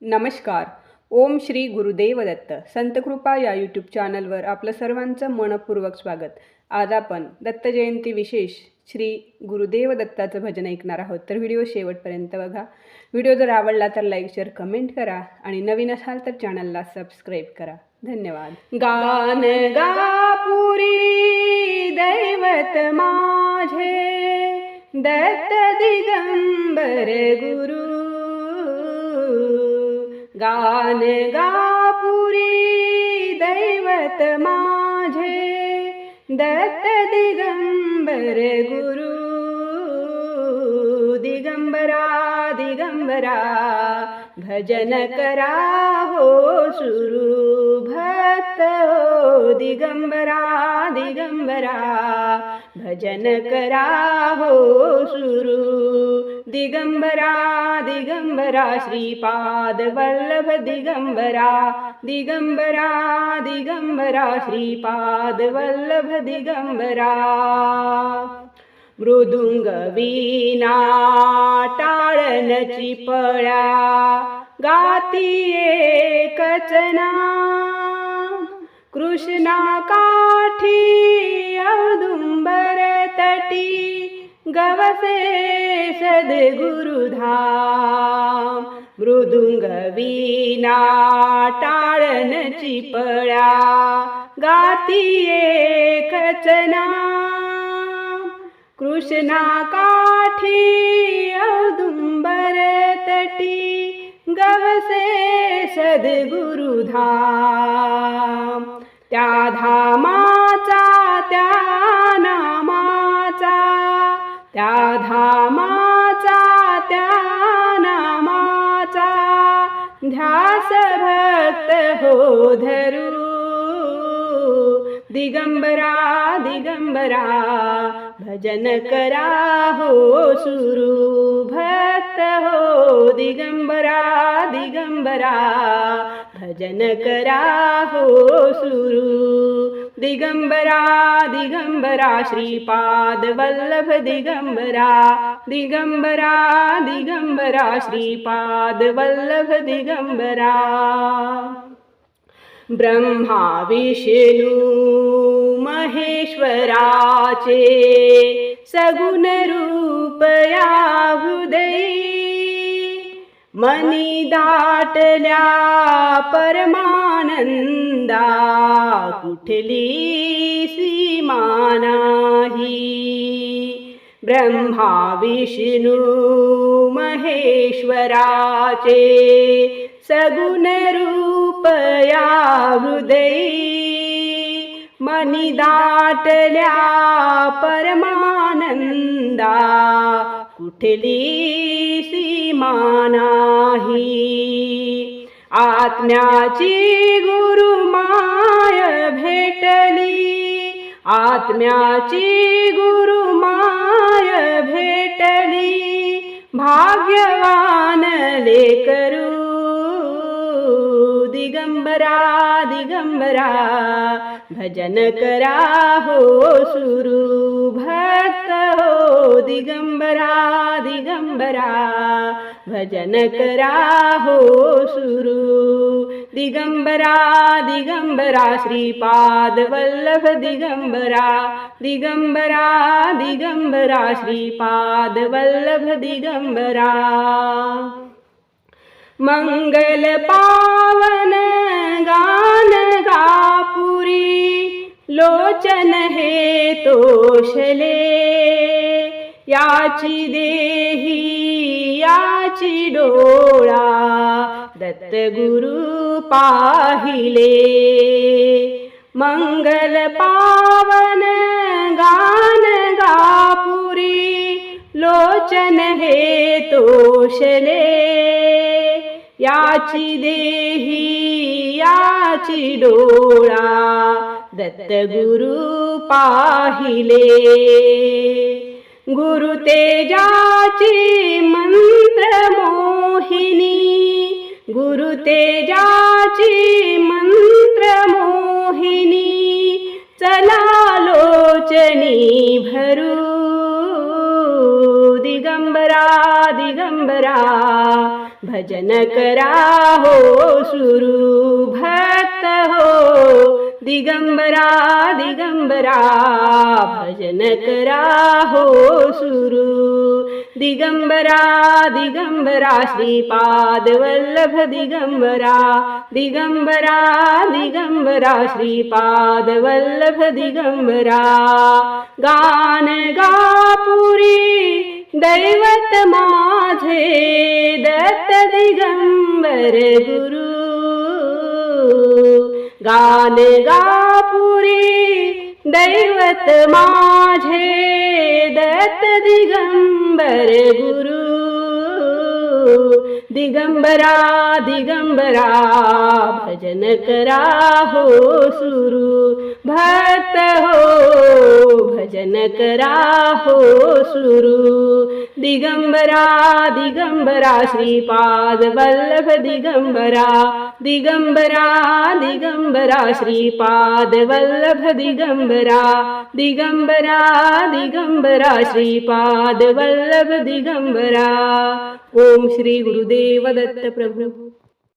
नमस्कार. ओम श्री गुरुदेव दत्त संतकृपा या यूट्यूब चॅनलवर आपलं सर्वांचं मनपूर्वक स्वागत. आज आपण दत्त जयंती विशेष श्री गुरुदेव दत्ताचं भजन ऐकणार आहोत. तर व्हिडिओ शेवटपर्यंत बघा. व्हिडिओ जर आवडला तर लाईक शेअर कमेंट करा आणि नवीन असाल तर चॅनलला सबस्क्राईब करा. धन्यवाद. गान गापुरी दैवत माझे. दत्त दिगंबर गुरु. गान गापुरी दैवत माझे दत्त दिगंबर गुरु दिगंबरा दिगंबरा भजन करा हो सुरू भक्त हो दिगंबरा दिगंबरा भजन करा हो सुरू। दिगंबरा दिगंबरा श्रीपाद वल्लभ दिगंबरा। दिगंबरा दिगंबरा श्रीपाद वल्लभ दिगंबरा। मृदुंग वीणा टाळनची पळा गाती कचना। कृष्णा काठी गवसे सद्गुरुधाम मृदुंग वीणा टाळनची पळ्या गाती कचना कृष्णा काठी औदुंबर तटी गवसे सद्गुरुधाम त्या धामाचा त्या त्या धामाचा त्या नामाचा ध्यास भक्त हो धरू. दिगंबरा दिगंबरा भजन करा हो सुरू. भक्त हो दिगंबरा दिगंबरा भजन करा हो सुरू. दिगम्बरा दिगम्बरा श्रीपादवल्लभ दिगम्बरा दिगम्बरा दिगम्बरा श्रीपादवल्लभ दिगम्बरा ब्रह्मा विष्णु महेश्वराचे सगुणरूपया हृदये। मनी दाटल्या परमानंदा कुठली सीमा नाही. ब्रह्मा विष्णू महेश्वराचे सगुण रूप या हृदयी मनी दाटल्या परमानंदा कुठली सीमा नाही. आत्म्याची गुरुमाय भेटली. आत्म्याची गुरुमाय भेटली. भाग्यवान लेकरू दिगंबरा दिगंबरा भजन करा हो सुरू. भक्त हो दिगंबरा दिगंबरा। भजन करा हो सुरू। दिगंबरा दिगंबरा श्रीपाद वल्लभ दिगंबरा। दिगंबरा दिगंबरा श्रीपाद वल्लभ दिगंबरा। मंगल पावन गान गापुरी लोचन हे तोषले याची देही याची डोळा दत्त गुरु पाहिले. मंगल पावन गान गापुरी लोचन हे तोषले याची देही याची डोळा दत्त गुरु पाहिले. गुरु तेजाची मंत्र मोहिनी. गुरु तेजाची मंत्र मोहिनी. चला लोचनी भरू. दिगंबरा दिगंबरा भजन करा हो सुरू भक्त हो. दिगंबरा दिगंबरा भजन करा हो सुरू। दिगंबरा दिगंबरा श्रीपाद वल्लभ दिगंबरा। दिगंबरा दिगंबरा श्रीपाद वल्लभ दिगंबरा। गान गापुरी दैवत माझे दत्त दिगंबर गुरु। गापुरी दैवत माझे दत्त दिगंबर गुरु। दिगंबरा दिगंबरा भजन करा हो सुरू। भक्त हो भजन करा हो सुरू। दिगंबरा दिगंबरा श्रीपाद वल्लभ दिगंबरा। दिगंबरा दिगंबरा श्रीपाद वल्लभ दिगंबरा। दिगंबरा दिगंबरा श्रीपाद वल्लभ दिगंबरा। ओम श्री गुरुदेव दत्त प्रभू